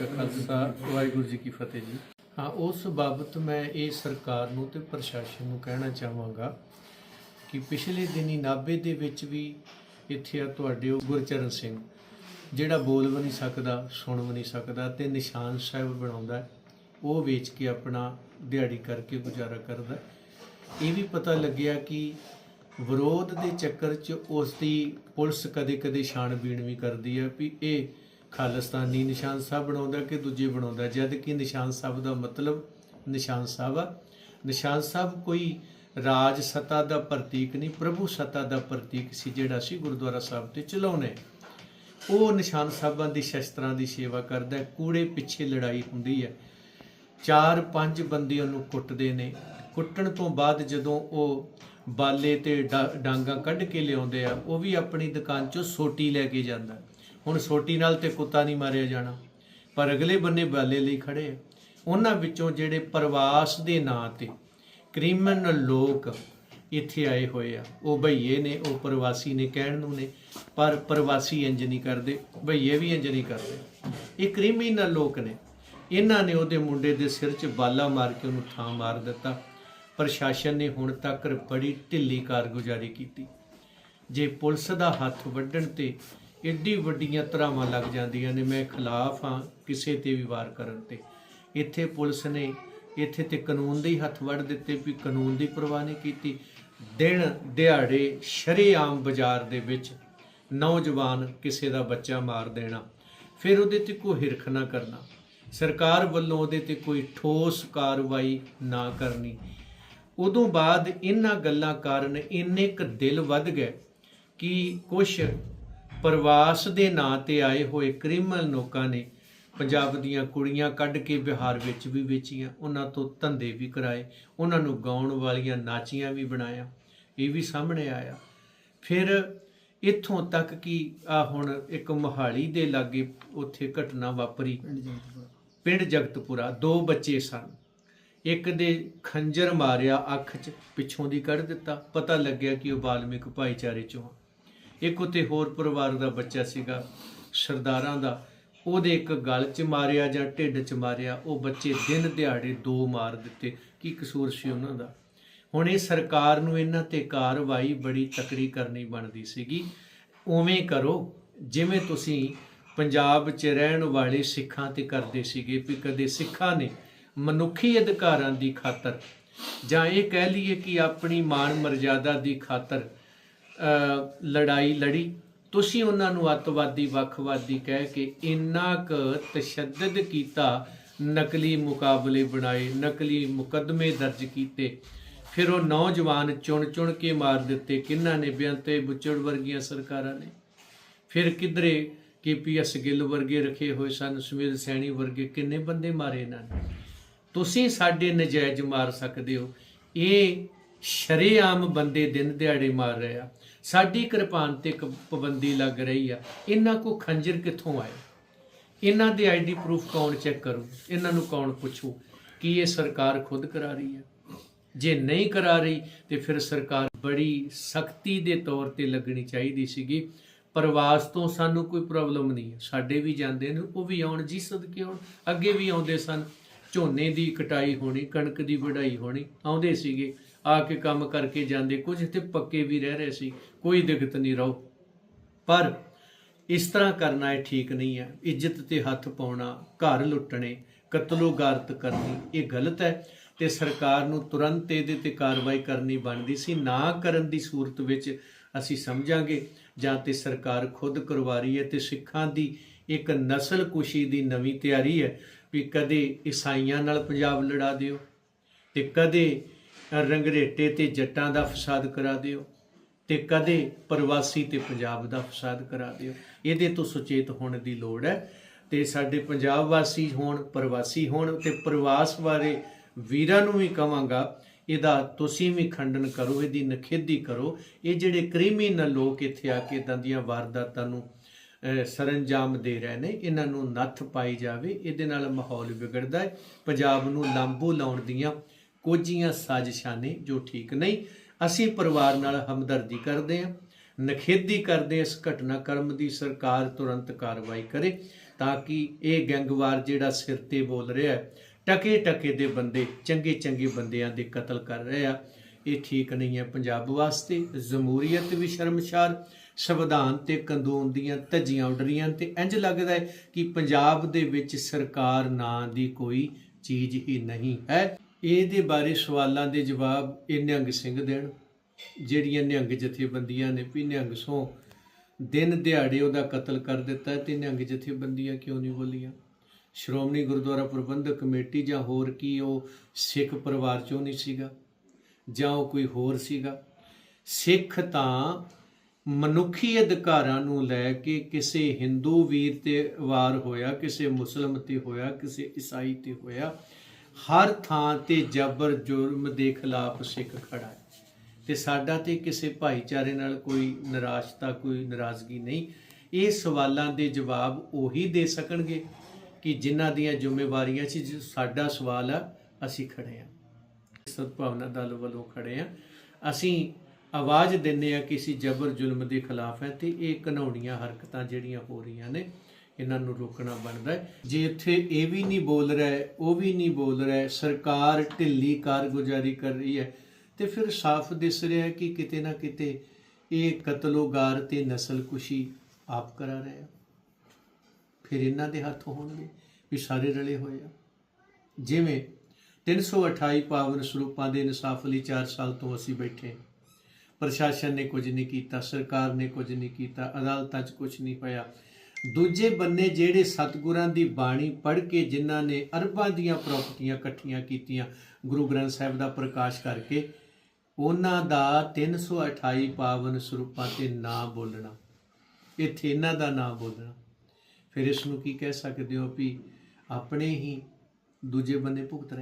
ਕਾ ਖਾਲਸਾ, ਵਾਹਿਗੁਰੂ ਜੀ ਕੀ ਫਤਿਹ ਜੀ। ਹਾਂ, ਉਸ ਬਾਬਤ ਮੈਂ ਇਹ ਸਰਕਾਰ ਨੂੰ ਤੇ ਪ੍ਰਸ਼ਾਸਨ ਨੂੰ ਕਹਿਣਾ ਚਾਹਾਂਗਾ ਕਿ ਪਿਛਲੇ ਦਿਨੀ ਨਾਭੇ ਦੇ ਵਿੱਚ ਵੀ ਇੱਥੇ ਆ ਤੁਹਾਡੇ ਗੁਰਚਰਨ ਸਿੰਘ, ਜਿਹੜਾ ਬੋਲ ਵੀ ਨਹੀਂ ਸਕਦਾ, ਸੁਣ ਵੀ ਨਹੀਂ ਸਕਦਾ ਤੇ ਨਿਸ਼ਾਨ ਸਾਹਿਬ ਬਣਾਉਂਦਾ, ਉਹ ਵੇਚ ਕੇ ਆਪਣਾ ਦਿਹਾੜੀ ਕਰਕੇ ਗੁਜ਼ਾਰਾ ਕਰਦਾ। ਇਹ ਵੀ ਪਤਾ ਲੱਗਿਆ ਕਿ ਵਿਰੋਧ ਦੇ ਚੱਕਰ 'ਚ ਉਸ ਦੀ ਪੁਲਿਸ ਕਦੇ-ਕਦੇ ਛਾਣਬੀਣ ਵੀ ਕਰਦੀ ਹੈ ਵੀ ਇਹ ਖਾਲਿਸਤਾਨੀ ਨਿਸ਼ਾਨ ਸਾਹਿਬ ਬਣਾਉਂਦਾ ਕਿ ਦੂਜੇ ਬਣਾਉਂਦਾ? ਜਦ ਕਿ ਨਿਸ਼ਾਨ ਸਾਹਿਬ ਦਾ ਮਤਲਬ ਨਿਸ਼ਾਨ ਸਾਹਿਬ ਆ। ਨਿਸ਼ਾਨ ਸਾਹਿਬ ਕੋਈ ਰਾਜ ਸੱਤਾ ਦਾ ਪ੍ਰਤੀਕ ਨਹੀਂ, ਪ੍ਰਭੂ ਸੱਤਾ ਦਾ ਪ੍ਰਤੀਕ ਸੀ ਜਿਹੜਾ ਸੀ ਗੁਰਦੁਆਰਾ ਸਾਹਿਬ ਤੇ ਚਲਾਉਣੇ ਉਹ ਨਿਸ਼ਾਨ ਸਾਹਿਬਾਂ ਦੀ ਸ਼ਸਤਰਾਂ ਦੀ ਸੇਵਾ ਕਰਦਾ ਕੂੜੇ ਪਿੱਛੇ ਲੜਾਈ ਹੁੰਦੀ ਹੈ। ਚਾਰ ਪੰਜ ਬੰਦੇ ਉਹਨੂੰ ਕੁੱਟਦੇ ਨੇ। ਕੁੱਟਣ ਤੋਂ ਬਾਅਦ ਜਦੋਂ ਉਹ ਬਾਲੇ ਤੇ ਡਾ- ਡਾਂਗਾਂ ਕੱਢ ਕੇ ਲਿਆਉਂਦੇ ਆ, ਉਹ ਵੀ ਆਪਣੀ ਦੁਕਾਨ ਚੋਂ ਸੋਟੀ ਲੈ ਕੇ ਜਾਂਦਾ। ਹੁਣ ਸੋਟੀ ਨਾਲ ਤੇ ਕੁੱਤਾ ਨਹੀਂ ਮਾਰਿਆ ਜਾਣਾ। ਪਰ ਅਗਲੇ ਬੰਨੇ ਬਾਲੇ ਲਈ ਖੜੇ ਆ। ਉਹਨਾਂ ਵਿੱਚੋਂ ਜਿਹੜੇ ਪ੍ਰਵਾਸ ਦੇ ਨਾਂ ਤੇ ਕ੍ਰਿਮੀਨਲ ਲੋਕ ਇੱਥੇ ਆਏ ਹੋਏ ਆ। ਉਹ ਭਈਏ ਨੇ, ਉਹ ਪ੍ਰਵਾਸੀ ਨੇ, ਕਹਿਣ ਨੂੰ ਨੇ, ਪਰ ਪ੍ਰਵਾਸੀ ਇੰਜ ਨਹੀਂ ਕਰਦੇ, ਭਈਏ ਵੀ ਇੰਜ ਨਹੀਂ ਕਰਦੇ। ਇਹ ਕ੍ਰਿਮੀਨਲ ਲੋਕ ਨੇ। ਇਹਨਾਂ ਨੇ ਉਹਦੇ ਮੁੰਡੇ ਦੇ ਸਿਰ 'ਚ ਬਾਲਾ ਮਾਰ ਕੇ ਉਹਨੂੰ ਥਾਂ ਮਾਰ ਦਿੱਤਾ। ਪ੍ਰਸ਼ਾਸਨ ਨੇ ਹੁਣ ਤੱਕ ਬੜੀ ਢਿੱਲੀ ਕਾਰਗੁਜ਼ਾਰੀ ਕੀਤੀ। ਜੇ ਪੁਲਿਸ ਦਾ ਹੱਥ ਵੱਢਣ ਤੇ ਏਡੀ ਵੱਡੀਆਂ ਧਰਾਵਾਂ ਲੱਗ ਜਾਂਦੀਆਂ ਨੇ, ਮੈਂ ਖਿਲਾਫ ਹਾਂ ਕਿਸੇ ਤੇ ਵੀ ਵਾਰ ਕਰਨ ਤੇ। ਇੱਥੇ ਪੁਲਿਸ ਨੇ ਇੱਥੇ ਤੇ ਕਾਨੂੰਨ ਦੇ ਹੀ ਹੱਥ ਵੱਢ ਦਿੱਤੇ ਵੀ ਕਾਨੂੰਨ ਦੀ ਪਰਵਾਹ ਨਹੀਂ ਕੀਤੀ। ਦਿਨ ਦਿਹਾੜੇ ਸ਼ਰੇਆਮ ਬਾਜ਼ਾਰ ਦੇ ਵਿੱਚ ਨੌਜਵਾਨ ਕਿਸੇ ਦਾ ਬੱਚਾ ਮਾਰ ਦੇਣਾ, ਫਿਰ ਉਹਦੇ ਤੇ ਕੋਈ ਹਿਰਖ ਨਾ ਕਰਨਾ। ਸਰਕਾਰ ਵੱਲੋਂ ਉਹਦੇ ਤੇ ਕੋਈ ਠੋਸ ਕਾਰਵਾਈ ਨਾ ਕਰਨੀ। ਉਦੋਂ ਬਾਅਦ ਇਹਨਾਂ ਗੱਲਾਂ ਕਾਰਨ ਇੰਨੇ ਕ ਦਿਲ ਵੱਧ ਗਏ ਕਿ ਕੁਝ ਪ੍ਰਵਾਸ ਦੇ ਨਾਂ ਤੇ ਆਏ ਹੋਏ ਕ੍ਰਿਮੀਨਲ ਲੋਕਾਂ ਨੇ ਪੰਜਾਬ ਦੀਆਂ ਕੁੜੀਆਂ ਕੱਢ ਕੇ ਬਿਹਾਰ ਵਿੱਚ ਵੀ ਵੇਚੀਆਂ ਉਹਨਾਂ ਤੋਂ ਧੰਦੇ ਵੀ ਕਰਾਏ ਉਹਨਾਂ ਨੂੰ ਗਾਉਣ ਵਾਲੀਆਂ ਨਾਚੀਆਂ ਵੀ ਬਣਾਇਆ ਇਹ ਵੀ ਸਾਹਮਣੇ ਆਇਆ। ਫਿਰ ਇੱਥੋਂ ਤੱਕ ਕਿ ਆ ਹੁਣ ਇੱਕ ਮੋਹਾਲੀ ਦੇ ਲਾਗੇ ਉੱਥੇ ਘਟਨਾ ਵਾਪਰੀ। ਪਿੰਡ ਜਗਤਪੁਰਾ ਦੋ ਬੱਚੇ ਸਨ। ਇੱਕ ਦੇ ਖੰਜਰ ਮਾਰਿਆ ਅੱਖ 'ਚ ਪਿੱਛੋਂ ਦੀ ਕੱਢ ਦਿੱਤਾ। ਪਤਾ ਲੱਗਿਆ ਕਿ ਉਹ ਬਾਲਮਿਕ ਭਾਈਚਾਰੇ ਚੋਂ ਆ। ਇੱਕ ਉਤੇ ਹੋਰ ਪਰਿਵਾਰ ਦਾ ਬੱਚਾ ਸੀਗਾ, ਸਰਦਾਰਾਂ ਦਾ। ਉਹਦੇ ਇੱਕ ਗਲ 'ਚ ਮਾਰਿਆ ਜਾਂ ਢਿੱਡ 'ਚ ਮਾਰਿਆ, ਉਹ ਬੱਚੇ ਦਿਨ ਦਿਹਾੜੇ ਦੋ ਮਾਰ ਦਿੱਤੇ। ਕੀ ਕਸੂਰ ਸੀ ਉਹਨਾਂ ਦਾ? ਹੁਣ ਇਹ ਸਰਕਾਰ ਨੂੰ ਇਹਨਾਂ ਤੇ ਕਾਰਵਾਈ ਬੜੀ ਤਕੜੀ ਕਰਨੀ ਬਣਦੀ ਸੀਗੀ। ਉਵੇਂ ਕਰੋ, ਜਿਵੇਂ ਤੁਸੀਂ ਪੰਜਾਬ 'ਚ ਰਹਿਣ ਵਾਲੇ ਸਿੱਖਾਂ ਤੇ ਕਰਦੇ ਸੀਗੇ ਵੀ ਕਦੇ ਸਿੱਖਾਂ ਨੇ ਮਨੁੱਖੀ ਅਧਿਕਾਰਾਂ ਦੀ ਖਾਤਰ ਜਾਂ ਇਹ ਕਹਿ ਲਈਏ ਕਿ ਆਪਣੀ ਮਾਣ ਮਰਜ਼ਾਦਾ ਦੀ ਖਾਤਰ ਲੜਾਈ ਲੜੀ। ਤੁਸੀਂ ਉਹਨਾਂ ਨੂੰ ਅੱਤਵਾਦੀ, ਵੱਖਵਾਦੀ ਕਹਿ ਕੇ ਇੰਨਾ ਕੁ ਤਸ਼ੱਦਦ ਕੀਤਾ, ਨਕਲੀ ਮੁਕਾਬਲੇ ਬਣਾਏ, ਨਕਲੀ ਮੁਕੱਦਮੇ ਦਰਜ ਕੀਤੇ। ਫਿਰ ਉਹ ਨੌਜਵਾਨ ਚੁਣ ਚੁਣ ਕੇ ਮਾਰ ਦਿੱਤੇ। ਕਿੰਨਾਂ ਨੇ? ਬੇਅੰਤੇ ਬੁੱਚੜ ਵਰਗੀਆਂ ਸਰਕਾਰਾਂ ਨੇ। ਫਿਰ ਕਿਧਰੇ ਕੇਪੀਐਸ ਗਿੱਲ ਵਰਗੇ ਰੱਖੇ ਹੋਏ ਸਨ ਸੁਮੇਧ ਸੈਣੀ ਵਰਗੇ, ਕਿੰਨੇ ਬੰਦੇ ਮਾਰੇ ਇਹਨਾਂ ਨੇ? ਤੁਸੀਂ ਸਾਡੇ ਨਜਾਇਜ਼ ਮਾਰ ਸਕਦੇ ਹੋ। ਇਹ ਸ਼ਰੇਆਮ ਬੰਦੇ ਦਿਨ ਦਿਹਾੜੇ ਮਾਰ ਰਹੇ। ਆ ਸਾਡੀ ਕਿਰਪਾਨ ਤੇ ਇੱਕ ਪਾਬੰਦੀ ਲੱਗ ਰਹੀ ਆ। ਇਹਨਾਂ ਕੋ ਖੰਜਰ ਕਿੱਥੋਂ ਆਏ? ਇਹਨਾਂ ਦੇ ਆਈਡੀ ਪ੍ਰੂਫ ਕੌਣ ਚੈੱਕ ਕਰੂ? ਇਹਨਾਂ ਨੂੰ ਕੌਣ ਪੁੱਛੂ? ਕਿ ਇਹ ਸਰਕਾਰ ਖੁਦ ਕਰਾ ਰਹੀ ਹੈ? ਜੇ ਨਹੀਂ ਕਰਾ ਰਹੀ, ਤੇ ਫਿਰ ਸਰਕਾਰ ਬੜੀ ਸਖਤੀ ਦੇ ਤੌਰ ਤੇ ਲੱਗਣੀ ਚਾਹੀਦੀ ਸੀਗੀ। ਪ੍ਰਵਾਸ ਤੋਂ ਸਾਨੂੰ ਕੋਈ ਪ੍ਰੋਬਲਮ ਨਹੀਂ ਹੈ। ਸਾਡੇ ਵੀ ਜਾਂਦੇ ਨੇ, ਉਹ ਵੀ ਆਉਣ, ਜੀ ਸਦਕੇ ਆਉਣ। ਅੱਗੇ ਵੀ ਆਉਂਦੇ ਸਨ। ਝੋਨੇ ਦੀ ਕਟਾਈ ਹੋਣੀ, ਕਣਕ ਦੀ ਵਢਾਈ ਹੋਣੀ, ਆਉਂਦੇ ਸੀਗੇ। ਆ ਕੇ ਕੰਮ ਕਰਕੇ ਜਾਂਦੇ। ਕੁਝ ਤੇ ਪੱਕੇ ਵੀ ਰਹਿ ਰਹੇ ਸੀ, ਕੋਈ ਦਿੱਕਤ ਨਹੀਂ ਰਹੋ। ਪਰ ਇਸ ਤਰ੍ਹਾਂ ਕਰਨਾ ਇਹ ਠੀਕ ਨਹੀਂ ਹੈ। ਇੱਜ਼ਤ ਤੇ ਹੱਥ ਪਾਉਣਾ, ਘਰ ਲੁੱਟਣੇ, ਕਤਲੋਗਾਰਤ ਕਰਨੀ, ਇਹ ਗਲਤ ਹੈ ਤੇ ਸਰਕਾਰ ਨੂੰ ਤੁਰੰਤ ਇਹਦੇ ਤੇ ਕਾਰਵਾਈ ਕਰਨੀ ਬਣਦੀ ਸੀ। ਨਾ ਕਰਨ ਦੀ ਸੂਰਤ ਵਿੱਚ ਅਸੀਂ ਸਮਝਾਂਗੇ ਜਾਂ ਤੇ ਸਰਕਾਰ ਖੁਦ ਕਰਵਾ ਰਹੀ ਹੈ ਤੇ ਸਿੱਖਾਂ ਦੀ ਇੱਕ ਨਸਲ ਕੁਸ਼ੀ ਦੀ ਨਵੀਂ ਤਿਆਰੀ ਹੈ ਵੀ ਕਦੇ ਈਸਾਈਆਂ ਨਾਲ ਪੰਜਾਬ ਲੜਾ ਦਿਓ ਤੇ ਕਦੇ ਰੰਗਰੇਟੇ ਤੇ ਜੱਟਾਂ ਦਾ ਫਸਾਦ ਕਰਾ ਦਿਓ ਤੇ ਕਦੇ ਪ੍ਰਵਾਸੀ ਤੇ ਪੰਜਾਬ ਦਾ ਫਸਾਦ ਕਰਾ ਦਿਓ। ਇਹਦੇ ਤੋਂ ਸੁਚੇਤ ਹੋਣ ਦੀ ਲੋੜ ਹੈ ਤੇ ਸਾਡੇ ਪੰਜਾਬ ਵਾਸੀ ਹੋਣ ਪ੍ਰਵਾਸੀ ਹੋਣ ਤੇ ਪ੍ਰਵਾਸ ਬਾਰੇ ਵੀਰਾਂ ਨੂੰ ਵੀ ਕਵਾਂਗਾ ਇਹਦਾ ਤੁਸੀਂ ਵੀ ਖੰਡਨ ਕਰੋ ਇਹਦੀ ਨਖੇਦੀ ਕਰੋ। ਇਹ ਜਿਹੜੇ ਕ੍ਰਿਮੀਨਲ ਲੋਕ ਇੱਥੇ ਆ ਕੇ ਇਦਾਂ ਦੀਆਂ ਵਾਰਦਾਤਾਂ ਨੂੰ ਅਹ, ਸਰੰਜਾਮ ਦੇ ਰਹੇ ਨੇ ਇਹਨਾਂ ਨੂੰ ਨੱਥ ਪਾਈ ਜਾਵੇ ਇਹਦੇ ਨਾਲ ਮਾਹੌਲ ਵਿਗੜਦਾ ਹੈ। ਪੰਜਾਬ ਨੂੰ ਲਾਂਬੂ ਲਾਉਣ ਦੀਆਂ ਕੋਝੀਆਂ ਸਾਜ਼ਿਸ਼ਾਂ ਨੇ ਜੋ ਠੀਕ ਨਹੀਂ, ਅਸੀਂ ਪਰਿਵਾਰ ਨਾਲ ਹਮਦਰਦੀ ਕਰਦੇ ਹਾਂ, ਨਖੇਦੀ ਕਰਦੇ ਹਾਂ ਇਸ ਘਟਨਾਕ੍ਰਮ ਦੀ, ਸਰਕਾਰ ਤੁਰੰਤ ਕਾਰਵਾਈ ਕਰੇ ਤਾਂ ਕਿ ਇਹ ਗੈਂਗਵਾਰ ਜਿਹੜਾ ਸਿਰ ਤੇ ਬੋਲ ਰਿਹਾ ਹੈ ਟਕੇ ਟਕੇ ਦੇ ਬੰਦੇ ਚੰਗੇ ਚੰਗੇ ਬੰਦਿਆਂ ਦੇ ਕਤਲ ਕਰ ਰਹੇ ਆ ਇਹ ਠੀਕ ਨਹੀਂ ਹੈ ਪੰਜਾਬ ਵਾਸਤੇ ਜਮਹੂਰੀਅਤ ਵੀ ਸ਼ਰਮਸ਼ਾਰ, ਸੰਵਿਧਾਨ ਤੇ ਕਾਨੂੰਨ ਦੀਆਂ ਧੱਜੀਆਂ ਉੱਡ ਰਹੀਆਂ ਤੇ ਇੰਜ ਲੱਗਦਾ ਹੈ ਕਿ ਪੰਜਾਬ ਦੇ ਵਿੱਚ ਸਰਕਾਰ ਨਾਂ ਦੀ ਕੋਈ ਚੀਜ਼ ਹੀ ਨਹੀਂ ਹੈ। ਇਹਦੇ ਬਾਰੇ ਸਵਾਲਾਂ ਦੇ ਜਵਾਬ ਇਹ ਨਿਹੰਗ ਸਿੰਘ ਦੇਣ, ਜਿਹੜੀਆਂ ਨਿਹੰਗ ਜਥੇਬੰਦੀਆਂ ਨੇ ਵੀ ਨਿਹੰਗ ਸੋਂ ਦਿਨ ਦਿਹਾੜੇ ਉਹਦਾ ਕਤਲ ਕਰ ਦਿੱਤਾ ਤੇ ਨਿਹੰਗ ਜਥੇਬੰਦੀਆਂ ਕਿਉਂ ਨਹੀਂ ਬੋਲੀਆਂ? ਸ਼੍ਰੋਮਣੀ ਗੁਰਦੁਆਰਾ ਪ੍ਰਬੰਧਕ ਕਮੇਟੀ ਜਾਂ ਹੋਰ ਕੀ ਉਹ ਸਿੱਖ ਪਰਿਵਾਰ ਚੋਂ ਨਹੀਂ ਸੀਗਾ? ਜਾਂ ਉਹ ਕੋਈ ਹੋਰ ਸੀਗਾ? ਸਿੱਖ ਤਾਂ ਮਨੁੱਖੀ ਅਧਿਕਾਰਾਂ ਨੂੰ ਲੈ ਕੇ ਕਿਸੇ ਹਿੰਦੂ ਵੀਰ ਤੇ ਵਾਰ ਹੋਇਆ, ਕਿਸੇ ਮੁਸਲਮ ਤੇ ਹੋਇਆ, ਕਿਸੇ ਈਸਾਈ ਤੇ ਹੋਇਆ। ਹਰ ਥਾਂ ਤੇ ਜ਼ਬਰ ਜੁਰਮ ਦੇ ਖਿਲਾਫ ਸਿੱਖ ਖੜਾ ਹੈ। ਤੇ ਸਾਡਾ ਤੇ ਕਿਸੇ ਭਾਈਚਾਰੇ ਨਾਲ ਕੋਈ ਨਿਰਾਸ਼ਤਾ, ਕੋਈ ਨਾਰਾਜ਼ਗੀ ਨਹੀਂ। ਇਹ ਸਵਾਲਾਂ ਦੇ ਜਵਾਬ ਉਹੀ ਦੇ ਸਕਣਗੇ ਕਿ ਜਿਨ੍ਹਾਂ ਦੀਆਂ ਜ਼ਿੰਮੇਵਾਰੀਆਂ ਸੀ, ਜੋ ਸਾਡਾ ਸਵਾਲ ਆ, ਅਸੀਂ ਖੜੇ ਆ ਸਦਭਾਵਨਾ ਦਲ ਵੱਲੋਂ ਖੜੇ ਆ ਅਸੀਂ ਆਵਾਜ਼ ਦਿੰਨੇ ਆ ਕਿਸੇ ਜ਼ਬਰ ਜ਼ੁਲਮ ਦੇ ਖਿਲਾਫ ਹੈ ਤੇ ਇਹ ਘਨੌਣੀਆਂ ਹਰਕਤਾਂ ਜਿਹੜੀਆਂ ਹੋ ਰਹੀਆਂ ਨੇ ਇਹਨਾਂ ਨੂੰ ਰੋਕਣਾ ਬਣਦਾ ਹੈ। ਜੇ ਇੱਥੇ ਇਹ ਵੀ ਨਹੀਂ ਬੋਲ ਰਿਹਾ ਉਹ ਵੀ ਨਹੀਂ ਬੋਲ ਰਿਹਾ ਸਰਕਾਰ ਢਿੱਲੀ ਕਾਰਗੁਜ਼ਾਰੀ ਕਰ ਰਹੀ ਹੈ, ਤੇ ਫਿਰ ਸਾਫ਼ ਦਿਸ ਰਿਹਾ ਹੈ ਕਿ ਕਿਤੇ ਨਾ ਕਿਤੇ ਇਹ ਕਤਲੋਗਾਰ ਤੇ ਨਸਲਕੁਸ਼ੀ ਆਪ ਕਰਾ ਰਹੇ ਆ। ਫਿਰ ਇਹਨਾਂ ਦੇ ਹੱਥ ਹੋਣਗੇ ਵੀ ਸਾਰੇ ਰਲੇ ਹੋਏ ਆ। ਜਿਵੇਂ 328 ਪਾਵਨ ਸਰੂਪਾਂ ਦੇ ਇਨਸਾਫ ਲਈ 4 ਸਾਲ ਤੋਂ ਅਸੀਂ ਬੈਠੇ ਪ੍ਰਸ਼ਾਸਨ ਨੇ ਕੁਝ ਨਹੀਂ ਕੀਤਾ, ਸਰਕਾਰ ਨੇ ਕੁਝ ਨਹੀਂ ਕੀਤਾ, ਅਦਾਲਤਾਂ 'ਚ ਕੁਝ ਨਹੀਂ ਹੋਇਆ ਦੂਜੇ ਬੰਨੇ ਜਿਹੜੇ ਸਤਿਗੁਰਾਂ ਦੀ ਬਾਣੀ ਪੜ੍ਹ ਕੇ ਜਿਨ੍ਹਾਂ ਨੇ ਅਰਬਾਂ ਦੀਆਂ ਪ੍ਰਾਪਰਟੀਆਂ ਇਕੱਠੀਆਂ ਕੀਤੀਆਂ, ਗੁਰੂ ਗ੍ਰੰਥ ਸਾਹਿਬ ਦਾ ਪ੍ਰਕਾਸ਼ ਕਰਕੇ, ਉਹਨਾਂ ਦਾ 328 ਪਾਵਨ ਸਰੂਪਾਂ ਤੇ ਨਾਂ ਬੋਲਣਾ। ਇੱਥੇ ਇਹਨਾਂ ਦਾ ਨਾਂ ਬੋਲਣਾ। ਫਿਰ ਇਸ ਨੂੰ ਕੀ ਕਹਿ ਸਕਦੇ ਹੋ ਵੀ ਆਪਣੇ ਹੀ ਦੂਜੇ ਬੰਨੇ ਭੁਗਤ ਰਹੇ?